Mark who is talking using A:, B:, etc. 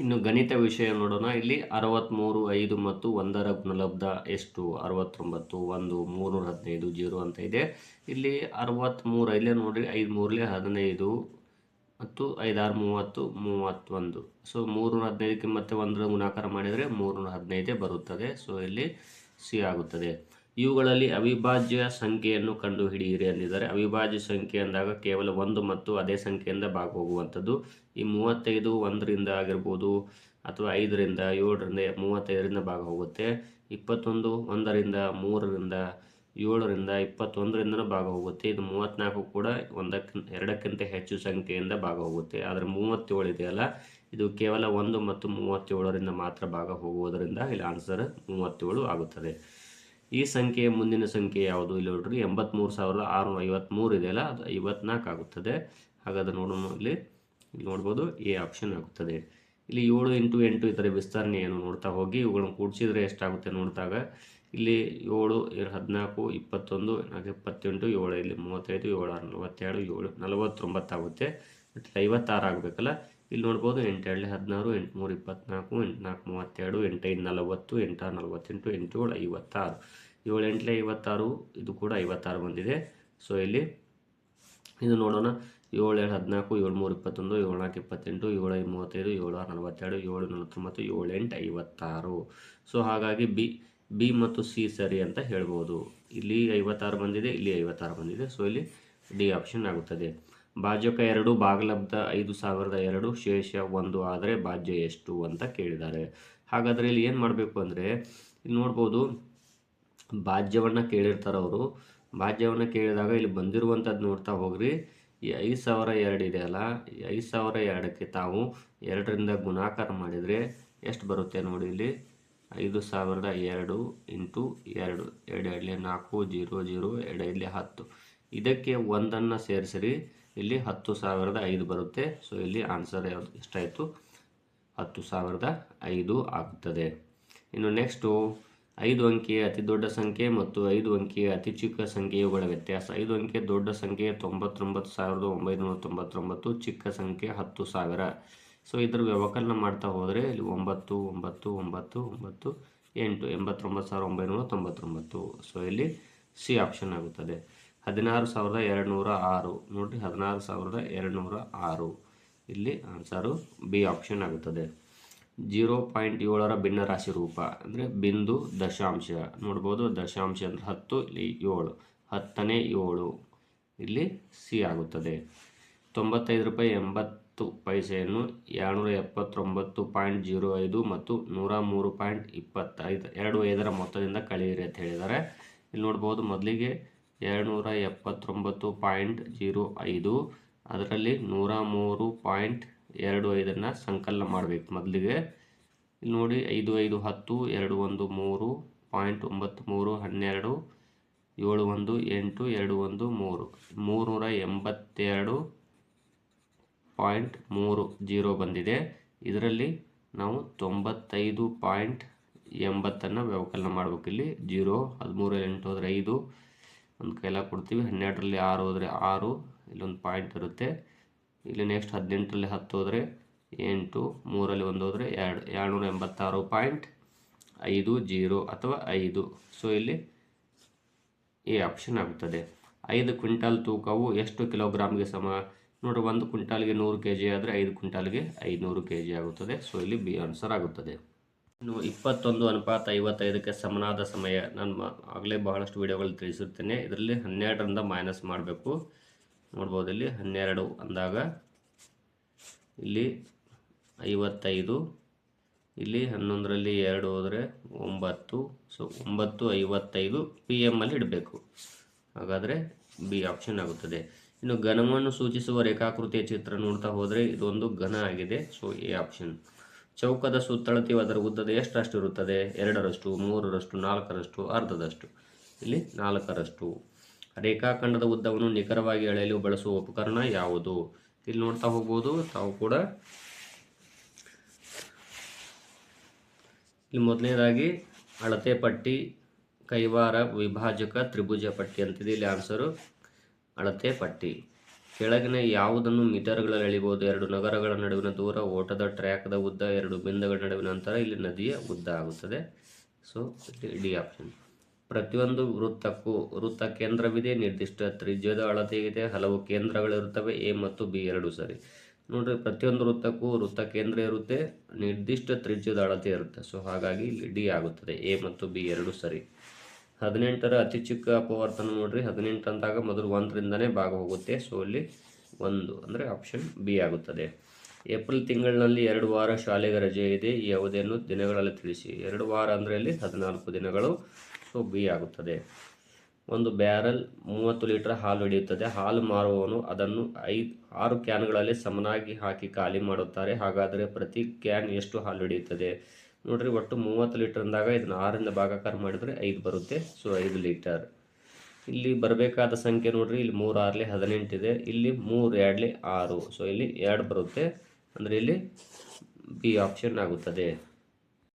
A: ಇನ್ನು ಗಣಿತ ವಿಷಯ ನೋಡೋಣ. ಇಲ್ಲಿ ಅರವತ್ತ್ಮೂರು ಐದು ಮತ್ತು ಒಂದರ ಗುಣಲಬ್ಧ ಎಷ್ಟು? ಅರವತ್ತೊಂಬತ್ತು, ಒಂದು ಮೂರುನೂರ ಹದಿನೈದು, ಜೀರೋ ಅಂತ ಇದೆ. ಇಲ್ಲಿ ಅರವತ್ತ್ಮೂರು ಇಲ್ಲೇ ನೋಡಿರಿ, ಐದು ಮೂರಲೇ ಹದಿನೈದು ಮತ್ತು ಐದಾರು, ಮೂವತ್ತು, ಮೂವತ್ತೊಂದು. ಸೊ ಮೂರು ಹದಿನೈದಕ್ಕೆ ಮತ್ತೆ ಒಂದರ ಗುಣಾಕಾರ ಮಾಡಿದರೆ ಮೂರು ಹದಿನೈದೇ ಬರುತ್ತದೆ. ಸೊ ಇಲ್ಲಿ ಸಿ ಆಗುತ್ತದೆ. ಇವುಗಳಲ್ಲಿ ಅವಿಭಾಜ್ಯ ಸಂಖ್ಯೆಯನ್ನು ಕಂಡುಹಿಡಿಯಿರಿ ಅಂದಿದ್ದಾರೆ ಅವಿಭಾಜ್ಯ ಸಂಖ್ಯೆ ಅಂದಾಗ ಕೇವಲ ಒಂದು ಮತ್ತು ಅದೇ ಸಂಖ್ಯೆಯಿಂದ ಭಾಗ ಹೋಗುವಂಥದ್ದು ಈ ಮೂವತ್ತೈದು ಒಂದರಿಂದ ಆಗಿರ್ಬೋದು ಅಥವಾ ಐದರಿಂದ ಏಳರಿಂದ ಮೂವತ್ತೈದರಿಂದ ಭಾಗ ಹೋಗುತ್ತೆ ಇಪ್ಪತ್ತೊಂದು ಒಂದರಿಂದ ಮೂರರಿಂದ ಏಳರಿಂದ ಇಪ್ಪತ್ತೊಂದರಿಂದನೂ ಭಾಗ ಹೋಗುತ್ತೆ ಇದು ಮೂವತ್ತ್ನಾಲ್ಕು ಕೂಡ ಒಂದಕ್ಕಿಂತ ಎರಡಕ್ಕಿಂತ ಹೆಚ್ಚು ಸಂಖ್ಯೆಯಿಂದ ಭಾಗ ಹೋಗುತ್ತೆ ಆದರೆ ಮೂವತ್ತೇಳು ಇದೆಯಲ್ಲ, ಇದು ಕೇವಲ ಒಂದು ಮತ್ತು ಮೂವತ್ತೇಳರಿಂದ ಮಾತ್ರ ಭಾಗ ಹೋಗುವುದರಿಂದ ಇಲ್ಲಿ ಆನ್ಸರ್ ಮೂವತ್ತೇಳು ಆಗುತ್ತದೆ. ಈ ಸಂಖ್ಯೆಯ ಮುಂದಿನ ಸಂಖ್ಯೆ ಯಾವುದು? ಇಲ್ಲಿ ನೋಡ್ರಿ ಎಂಬತ್ತ್ಮೂರು ಸಾವಿರದ ಆರುನೂರ ಐವತ್ತ್ಮೂರು ಇದೆಯಲ್ಲ ಅದು ಐವತ್ನಾಲ್ಕು ಆಗುತ್ತದೆ. ಹಾಗಾದ್ರೆ ನೋಡೋಣ ಇಲ್ಲಿ. ನೋಡ್ಬೋದು, ಎ ಆಪ್ಷನ್ ಆಗುತ್ತದೆ. ಇಲ್ಲಿ ಏಳು ಇಂಟು ಎಂಟು ಇದರ ವಿಸ್ತರಣೆ ಏನು ನೋಡ್ತಾ ಹೋಗಿ, ಇವುಗಳನ್ನು ಕೂಡಿಸಿದ್ರೆ ಎಷ್ಟಾಗುತ್ತೆ ನೋಡಿದಾಗ? ಇಲ್ಲಿ ಏಳು, ಹದಿನಾಲ್ಕು, ಇಪ್ಪತ್ತೊಂದು ನಾಲ್ಕು ಇಪ್ಪತ್ತೆಂಟು, ಏಳು, ಇಲ್ಲಿ ಮೂವತ್ತೈದು, ಏಳು ನಲವತ್ತೆರಡು ಏಳು ನಲವತ್ತೊಂಬತ್ತಾಗುತ್ತೆ ಐವತ್ತಾರು ಆಗಬೇಕಲ್ಲ? ಇಲ್ಲಿ ನೋಡ್ಬೋದು ಎಂಟೆರಡು ಹದಿನಾರು, ಎಂಟುನೂರು ಇಪ್ಪತ್ನಾಲ್ಕು ಎಂಟು ನಾಲ್ಕು ಮೂವತ್ತೆರಡು ಎಂಟೈದು ನಲವತ್ತು ಎಂಟಾರು ನಲವತ್ತೆಂಟು, ಎಂಟು ಏಳು ಐವತ್ತಾರು. ಏಳು ಐವತ್ತಾರು, ಇದು ಕೂಡ ಐವತ್ತಾರು ಬಂದಿದೆ. ಸೊ ಇಲ್ಲಿ ಇದು ನೋಡೋಣ. ಏಳು ಎರಡು ಹದಿನಾಲ್ಕು ಏಳು ಮೂರು ಇಪ್ಪತ್ತೊಂದು ಏಳು ನಾಲ್ಕು ಇಪ್ಪತ್ತೆಂಟು, ಏಳು ಐದು ಮೂವತ್ತೈದು ಏಳು ಆರು ನಲವತ್ತೆರಡು, ಏಳು ನಲವತ್ತೊಂಬತ್ತು ಏಳು ಎಂಟು ಐವತ್ತಾರು. ಸೊ ಹಾಗಾಗಿ ಬಿ ಬಿ ಮತ್ತು ಸಿ ಸರಿ ಅಂತ ಹೇಳ್ಬೋದು. ಇಲ್ಲಿ ಐವತ್ತಾರು ಬಂದಿದೆ, ಇಲ್ಲಿ ಐವತ್ತಾರು ಬಂದಿದೆ. ಸೊ ಇಲ್ಲಿ ಡಿ ಆಪ್ಷನ್ ಆಗುತ್ತದೆ. ಭಾಜಕ ಎರಡು ಭಾಗಲಬ್ಧ ಐದು ಸಾವಿರದ ಎರಡು, ಶೇಷ ಒಂದು ಆದರೆ ಭಾಜ್ಯ ಎಷ್ಟು ಅಂತ ಕೇಳಿದ್ದಾರೆ. ಹಾಗಾದರೆ ಇಲ್ಲಿ ಏನು ಮಾಡಬೇಕು ಅಂದರೆ, ಇಲ್ಲಿ ನೋಡ್ಬೋದು ಭಾಜ್ಯವನ್ನು ಕೇಳಿರ್ತಾರೆ ಅವರು. ಭಾಜ್ಯವನ್ನು ಕೇಳಿದಾಗ ಇಲ್ಲಿ ಬಂದಿರುವಂಥದ್ದು ನೋಡ್ತಾ ಹೋಗ್ರಿ. ಈ ಐದು ಸಾವಿರ ಎರಡು ಇದೆಯಲ್ಲ ಈ ಐದು ಸಾವಿರ ಎರಡಕ್ಕೆ ತಾವು ಎರಡರಿಂದ ಗುಣಾಕಾರ ಮಾಡಿದರೆ ಎಷ್ಟು ಬರುತ್ತೆ ನೋಡಿ ಇಲ್ಲಿ. ಐದು ಸಾವಿರದ ಎರಡು ಇಂಟು ಎರಡು ಎರಡು ಎರಡಲೆ ನಾಲ್ಕು, ಜೀರೋ ಜೀರೋ ಎರಡು ಇಲ್ಲಿ ಹತ್ತು. ಇದಕ್ಕೆ ಒಂದನ್ನು ಸೇರಿಸಿರಿ. ಇಲ್ಲಿ ಹತ್ತು ಸಾವಿರದ ಐದು ಬರುತ್ತೆ. ಸೊ ಇಲ್ಲಿ ಆನ್ಸರ್ ಯಾವುದು? ಎಷ್ಟಾಯಿತು? ಹತ್ತು ಸಾವಿರದ ಐದು ಆಗುತ್ತದೆ ಇನ್ನು ನೆಕ್ಸ್ಟು ಐದು ಅಂಕಿಯ ಅತಿ ದೊಡ್ಡ ಸಂಖ್ಯೆ ಮತ್ತು ಐದು ಅಂಕಿಯ ಅತಿ ಚಿಕ್ಕ ಸಂಖ್ಯೆಯುಗಳ ವ್ಯತ್ಯಾಸ. ಐದು ಅಂಕಿಯ ದೊಡ್ಡ ಸಂಖ್ಯೆ ತೊಂಬತ್ತೊಂಬತ್ತು ಸಾವಿರದ ಒಂಬೈನೂರ ತೊಂಬತ್ತೊಂಬತ್ತು ಚಿಕ್ಕ ಸಂಖ್ಯೆ ಹತ್ತು ಸಾವಿರ. ಸೊ ಇದರ ವ್ಯವಕಲನ ಮಾಡ್ತಾ ಹೋದರೆ ಇಲ್ಲಿ ಒಂಬತ್ತು ಒಂಬತ್ತು ಒಂಬತ್ತು ಒಂಬತ್ತು, ಎಂಟು, ಎಂಬತ್ತೊಂಬತ್ತು ಸಾವಿರದ ಒಂಬೈನೂರ ತೊಂಬತ್ತೊಂಬತ್ತು ಸೊ ಇಲ್ಲಿ ಸಿ ಆಪ್ಷನ್ ಆಗುತ್ತದೆ. ಹದಿನಾರು ಸಾವಿರದ ಎರಡುನೂರ ಆರು. ನೋಡಿರಿ, ಹದಿನಾರು ಸಾವಿರದ ಎರಡುನೂರ ಆರು. ಇಲ್ಲಿ ಆನ್ಸರು ಬಿ ಆಪ್ಷನ್ ಆಗುತ್ತದೆ. ಜೀರೋ ಪಾಯಿಂಟ್ ಏಳರ ಭಿನ್ನ ರಾಶಿ ರೂಪ, ಅಂದರೆ ಬಿಂದು ದಶಾಂಶ. ನೋಡ್ಬೋದು, ದಶಾಂಶ ಅಂದರೆ ಹತ್ತು, ಇಲ್ಲಿ ಏಳು. ಹತ್ತನೇ ಏಳು, ಇಲ್ಲಿ ಸಿ ಆಗುತ್ತದೆ. ತೊಂಬತ್ತೈದು ರೂಪಾಯಿ ಎಂಬತ್ತು ಪೈಸೆಯನ್ನು ಎರಡುನೂರ ಎಪ್ಪತ್ತೊಂಬತ್ತು ಪಾಯಿಂಟ್ ಜೀರೋ ಐದು ಮತ್ತು ನೂರ ಮೂರು ಪಾಯಿಂಟ್ ಇಪ್ಪತ್ತೈದು. ಎರಡು ಐದರ ಮೊತ್ತದಿಂದ ಕಳೆಯಿರಿ ಅಂತ ಹೇಳಿದ್ದಾರೆ. ಇಲ್ಲಿ ನೋಡ್ಬೋದು, ಮೊದಲಿಗೆ ಎರಡುನೂರ ಎಪ್ಪತ್ತೊಂಬತ್ತು ಪಾಯಿಂಟ್ ಜೀರೋ ಐದು. ಅದರಲ್ಲಿ ನೂರ ಮೂರು ಪಾಯಿಂಟ್ ಎರಡು ಐದನ್ನು ಸಂಕಲನ ಮಾಡಬೇಕು ಮೊದಲಿಗೆ. ಇಲ್ಲಿ ನೋಡಿ ಐದು ಐದು, ಹತ್ತು, ಎರಡು, ಒಂದು, ಮೂರು, ಪಾಯಿಂಟ್ ಒಂಬತ್ತು ಮೂರು, ಹನ್ನೆರಡು, ಏಳು, ಒಂದು, ಎಂಟು, ಎರಡು, ಒಂದು, ಮೂರು. ಮೂರುನೂರ ಎಂಬತ್ತೆರಡು ಪಾಯಿಂಟ್ ಮೂರು ಜೀರೋ ಬಂದಿದೆ. ಇದರಲ್ಲಿ ನಾವು ತೊಂಬತ್ತೈದು ಪಾಯಿಂಟ್ ಎಂಬತ್ತನ್ನು ವ್ಯವಕಲನ ಮಾಡಬೇಕು ಇಲ್ಲಿ ಜೀರೋ, ಹದಿಮೂರು, ಎಂಟು ಹೋದರೆ ಐದು ಒಂದು ಕೈಲ ಕೊಡ್ತೀವಿ. ಹನ್ನೆರಡರಲ್ಲಿ ಆರು ಹೋದರೆ ಆರು, ಇಲ್ಲೊಂದು ಪಾಯಿಂಟ್ ಇರುತ್ತೆ. ಇಲ್ಲಿ ನೆಕ್ಸ್ಟ್ ಹದಿನೆಂಟರಲ್ಲಿ ಹತ್ತು ಹೋದರೆ ಎಂಟು ಮೂರಲ್ಲಿ ಒಂದು ಹೋದರೆ ಎರಡು, ಎರಡುನೂರ ಎಂಬತ್ತಾರು ಪಾಯಿಂಟ್ ಐದು, ಜೀರೋ ಅಥವಾ ಐದು. ಸೊ ಇಲ್ಲಿ ಎ ಆಪ್ಷನ್ ಆಗುತ್ತದೆ ಐದು ಕ್ವಿಂಟಾಲ್ ತೂಕವು ಎಷ್ಟು ಕಿಲೋಗ್ರಾಮ್ಗೆ ಸಮ? ನೋಡಿ ಒಂದು ಕ್ವಿಂಟಾಲ್ಗೆ ನೂರು ಕೆ ಜಿ ಆದರೆ ಐದು ಕ್ವಿಂಟಾಲ್ಗೆ ಐದುನೂರು ಕೆ ಜಿ ಆಗುತ್ತದೆ. ಸೊ ಇಲ್ಲಿ ಬಿ ಆನ್ಸರ್ ಆಗುತ್ತದೆ. ಇನ್ನು ಇಪ್ಪತ್ತೊಂದು ಅನುಪಾತ ಐವತ್ತೈದಕ್ಕೆ ಸಮನಾದ ಸಮಯ. ನಾನು ಆಗಲೇ ಬಹಳಷ್ಟು ವಿಡಿಯೋಗಳು ತಿಳಿಸಿರ್ತೇನೆ. ಇದರಲ್ಲಿ ಹನ್ನೆರಡರಿಂದ ಮೈನಸ್ ಮಾಡಬೇಕು. ನೋಡ್ಬೋದು ಇಲ್ಲಿ ಹನ್ನೆರಡು ಅಂದಾಗ ಇಲ್ಲಿ ಐವತ್ತೈದು, ಇಲ್ಲಿ ಹನ್ನೊಂದರಲ್ಲಿ ಎರಡು ಹೋದರೆ ಒಂಬತ್ತು. ಸೊ ಒಂಬತ್ತು, ಐವತ್ತೈದು ಪಿ ಎಮ್ಮಲ್ಲಿ ಇಡಬೇಕು. ಹಾಗಾದರೆ ಬಿ ಆಪ್ಷನ್ ಆಗುತ್ತದೆ. ಇನ್ನು ಘನವನ್ನು ಸೂಚಿಸುವ ರೇಖಾಕೃತಿಯ ಚಿತ್ರ ನೋಡ್ತಾ ಹೋದರೆ ಇದೊಂದು ಘನ ಆಗಿದೆ. ಸೊ ಎ ಆಪ್ಷನ್ ಚೌಕದ ಸುತ್ತಳತೆಯು ಅದರ ಉದ್ದದ ಎಷ್ಟರಷ್ಟು ಇರುತ್ತದೆ? ಎರಡರಷ್ಟು, ಮೂರರಷ್ಟು, ನಾಲ್ಕರಷ್ಟು, ಅರ್ಧದಷ್ಟು. ಇಲ್ಲಿ ನಾಲ್ಕರಷ್ಟು. ರೇಖಾಖಂಡದ ಉದ್ದವನ್ನು ನಿಖರವಾಗಿ ಅಳೆಯಲು ಬಳಸುವ ಉಪಕರಣ ಯಾವುದು? ಇಲ್ಲಿ ನೋಡ್ತಾ ಹೋಗ್ಬೋದು. ತಾವು ಕೂಡ ಇಲ್ಲಿ ಮೊದಲನೇದಾಗಿ ಅಳತೆ ಪಟ್ಟಿ, ಕೈವಾರ, ವಿಭಾಜಕ, ತ್ರಿಭುಜ ಪಟ್ಟಿ ಅಂತಿದೆ. ಇಲ್ಲಿ ಆನ್ಸರು ಅಳತೆ ಪಟ್ಟಿ. ಕೆಳಗಿನ ಯಾವುದನ್ನು ಮೀಟರ್ಗಳಲ್ಲಿ ಎಳಿಬಹುದು? ಎರಡು ನಗರಗಳ ನಡುವಿನ ದೂರ, ಓಟದ ಟ್ರ್ಯಾಕ್ದ ಉದ್ದ, ಎರಡು ಬಿಂದುಗಳ ನಡುವಿನ ಅಂತರ, ಇಲ್ಲಿ ನದಿಯ ಉದ್ದ ಆಗುತ್ತದೆ. ಸೊ ಡಿ ಆಪ್ಷನ್ ಪ್ರತಿಯೊಂದು ವೃತ್ತಕ್ಕೂ, ವೃತ್ತ ಕೇಂದ್ರವಿದೆ. ನಿರ್ದಿಷ್ಟ ತ್ರಿಜ್ಯದ ಅಳತೆ ಇದೆ ಹಲವು ಕೇಂದ್ರಗಳಿರುತ್ತವೆ. ಎ ಮತ್ತು ಬಿ ಎರಡು ಸರಿ. ನೋಡ್ರಿ, ಪ್ರತಿಯೊಂದು ವೃತ್ತಕ್ಕೂ ವೃತ್ತ ಕೇಂದ್ರ ಇರುತ್ತೆ. ನಿರ್ದಿಷ್ಟ ತ್ರಿಜ್ಯದ ಅಳತೆ ಇರುತ್ತೆ. ಸೊ ಹಾಗಾಗಿ ಇಲ್ಲಿ ಡಿ ಆಗುತ್ತದೆ. ಎ ಮತ್ತು ಬಿ ಎರಡು ಸರಿ. ಹದಿನೆಂಟರ ಅತಿ ಚಿಕ್ಕ ಅಪವರ್ತನ ನೋಡ್ರಿ. ಹದಿನೆಂಟು ಅಂದಾಗ ಮೊದಲು ಒಂದರಿಂದನೇ ಭಾಗ ಹೋಗುತ್ತೆ ಸೊ ಅಲ್ಲಿ ಒಂದು ಅಂದರೆ ಆಪ್ಷನ್ ಬಿ ಆಗುತ್ತದೆ. ಏಪ್ರಿಲ್ ತಿಂಗಳಿನಲ್ಲಿ ಎರಡು ವಾರ ಶಾಲೆಗೆ ರಜೆ ಇದೆ. ಈ ಅವಧಿಯನ್ನು ದಿನಗಳಲ್ಲಿ ತಿಳಿಸಿ. ಎರಡು ವಾರ ಅಂದರೆ ಇಲ್ಲಿ ಹದಿನಾಲ್ಕು ದಿನಗಳು. ಸೊ ಬಿ ಆಗುತ್ತದೆ. ಒಂದು ಬ್ಯಾರಲ್ ಮೂವತ್ತು ಲೀಟರ್ ಹಾಲು ಹಿಡಿಯುತ್ತದೆ. ಹಾಲು ಮಾರುವವನು ಅದನ್ನು ಐದು, ಆರು ಕ್ಯಾನ್ಗಳಲ್ಲಿ ಸಮನಾಗಿ ಹಾಕಿ ಖಾಲಿ ಮಾಡುತ್ತಾರೆ. ಹಾಗಾದರೆ ಪ್ರತಿ ಕ್ಯಾನ್ ಎಷ್ಟು ಹಾಲು ಹಿಡಿಯುತ್ತದೆ? ನೋಡ್ರಿ ಒಟ್ಟು ಮೂವತ್ತು ಲೀಟರ್ ಅಂದಾಗ ಇದನ್ನು ಆರಿಂದ ಭಾಗಾಕಾರ ಮಾಡಿದರೆ ಐದು ಬರುತ್ತೆ. ಸೊ ಐದು ಲೀಟರ್ ಇಲ್ಲಿ ಬರಬೇಕಾದ ಸಂಖ್ಯೆ ನೋಡ್ರಿ, ಇಲ್ಲಿ ಮೂರು ಆರ್ಲಿ ಹದಿನೆಂಟಿದೆ ಇಲ್ಲಿ ಮೂರು ಎರಡ್ಲಿ ಆರು. ಸೊ ಇಲ್ಲಿ ಎರಡು ಬರುತ್ತೆ. ಅಂದರೆ ಇಲ್ಲಿ ಬಿ ಆಪ್ಷನ್ ಆಗುತ್ತದೆ.